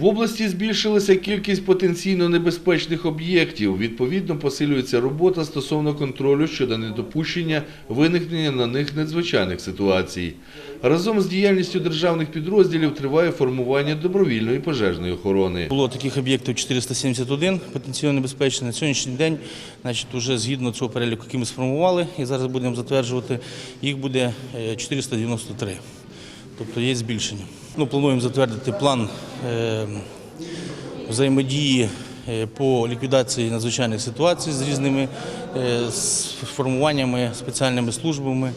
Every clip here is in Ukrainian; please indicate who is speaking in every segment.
Speaker 1: В області збільшилася кількість потенційно небезпечних об'єктів. Відповідно, посилюється робота стосовно контролю щодо недопущення виникнення на них надзвичайних ситуацій. Разом з діяльністю державних підрозділів триває формування добровільної пожежної охорони.
Speaker 2: Було таких об'єктів 471 потенційно небезпечних. На сьогоднішній день, значить, вже згідно цього переліку, який ми сформували, і зараз будемо затверджувати, їх буде е, 493. Тобто є збільшення. Ну, плануємо затвердити план е, взаємодії е, по ліквідації надзвичайних ситуацій з різними е, формуваннями, спеціальними службами,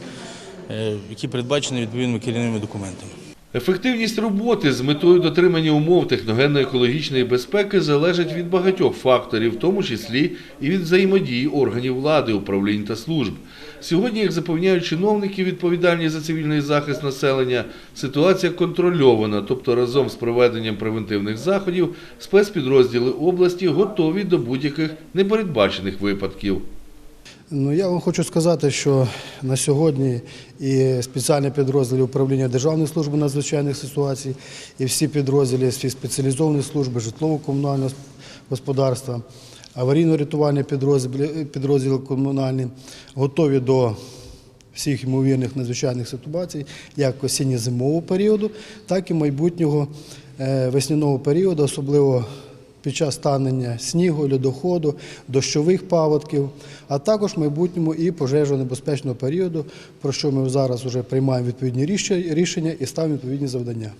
Speaker 2: які передбачені відповідними керівними документами.
Speaker 1: Ефективність роботи з метою дотримання умов техногенно-екологічної безпеки залежить від багатьох факторів, в тому числі і від взаємодії органів влади, управлінь та служб. Сьогодні, як запевняють чиновники, відповідальні за цивільний захист населення, ситуація контрольована, тобто разом з проведенням превентивних заходів спецпідрозділи області готові до будь-яких непередбачених випадків.
Speaker 3: Ну, я вам хочу сказати, що на сьогодні і спеціальні підрозділи управління Державної служби надзвичайних ситуацій, і всі підрозділи всі спеціалізовані служби житлово-комунального господарства, аварійно-рятувальні підрозділи, підрозділи комунальні готові до всіх ймовірних надзвичайних ситуацій, як осінньо-зимового періоду, так і майбутнього е, весняного періоду, особливо під час станення снігу, льодоходу, дощових паводків, а також в майбутньому і пожежонебезпечного періоду, про що ми зараз вже приймаємо відповідні рішення і ставимо відповідні завдання.